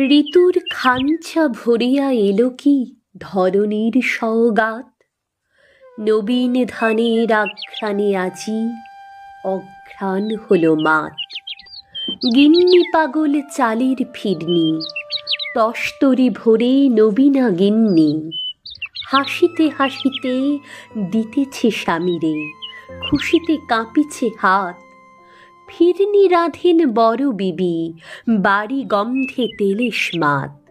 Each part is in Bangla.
ঋতুর খাঞ্চা ভরিয়া এলো কি ধরণীর সওগাত? নবীন ধানের আঘ্রাণে আজি অঘ্রাণ হলো মাত। গিন্নি পাগল চালের ফিরনি, তস্তরি ভরে নবীনা গিন্নি। হাসিতে হাসিতে দিতেছে স্বামীরে, খুশিতে কাঁপিছে হাত। ফিরনি রাধেন বড় বিবি, বাড়ি গন্ধে তেলেশ মাত।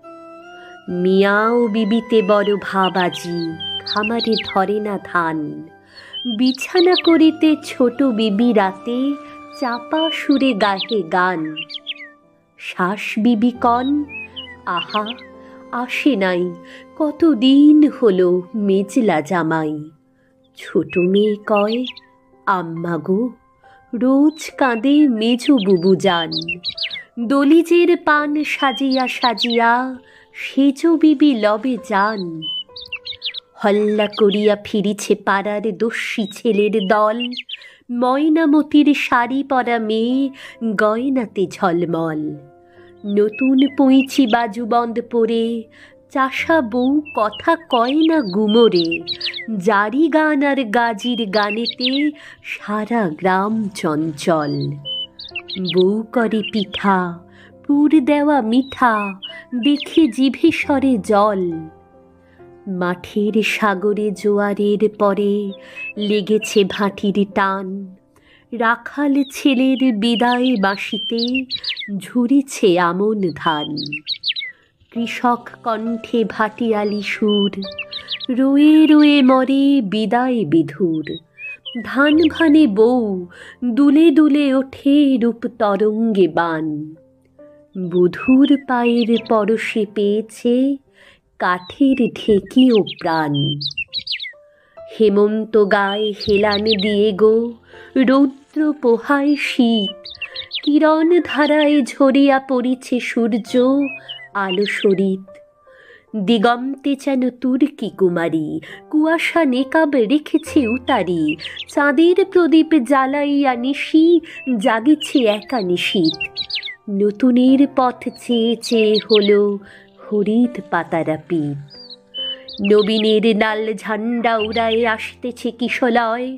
মিয়াও বিবিতে বড় ভাবাজি, খামারে ধরে না ধান। বিছানা করিতে ছোট বিবি রাতে, চাপা সুরে গাহে গান। শ্বাস বিবি কন, আহা, আসে নাই, কতদিন হলো মেজলা জামাই। ছোট মেয়ে কয়, আম্মা গো। রোজ কাঁদে মেজো বুবু যান দলিজের পান সাজিয়া সাজিয়া সেজ বিবি লবে যান। হল্লা করিয়া ফিরিছে পাড়ার দস্যি ছেলের দল। ময়নামতির শাড়ি পরা মেয়ে গয়নাতে ঝলমল। নতুন পঁইছি বাজুবন্ধ পরে চাষা বউ কথা কয় না গুমরে। জারি গান আর গাজির গানেতে সারা গ্রাম চঞ্চল। বউ করে পিঠা, পুর দেওয়া মিঠা, দেখে জিভে সরে জল। মাঠের সাগরে জোয়ারের পরে লেগেছে ভাটির টান। রাখাল ছেলের বিদায় বাঁশিতে ঝুরিছে আমন ধান। কৃষক কণ্ঠে ভাটিয়ালি সুর। রয়ে রুয়ে মরে বিদায় বিধুর। ধান ভানে বউ, দুলে দুলে ওঠে রূপ তরঙ্গে বান। বুধুর পায়ের পরশে পেয়েছে কাঠের ঢেকি ও প্রাণ। হেমন্ত গায়ে হেলান দিয়ে গো, রৌদ্র পোহায় শীত। কিরণ ধারায় ঝরিয়া পড়িছে সূর্য আলো সরিত দিগন্তে যেন তুর্কি কুমারী, কুয়াশা নেকাব রেখেছে উতারি। চাঁদের প্রদীপ জ্বালাইয়া নিশি, জাগিছে একা নিশীত নতুনের পথ চেয়ে চেয়ে হলো হরিদ পাতারা পিত নবীনের নাল ঝান্ডা উড়ায় আসতেছে কিশলয়,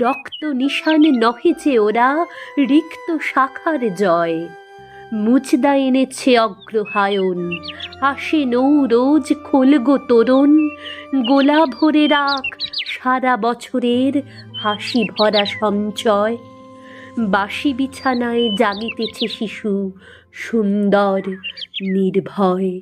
রক্ত নিশান নহে যে ওরা, রিক্ত শাখার জয়। মুচদা এনেছে অগ্রহায়ণ। আসে নৌ রোজ খোলগো তরুণ। গোলা ভরে রাখ সারা বছরের হাসি ভরা সঞ্চয়। বাসি বিছানায় জাগিতেছে শিশু সুন্দর নির্ভয়।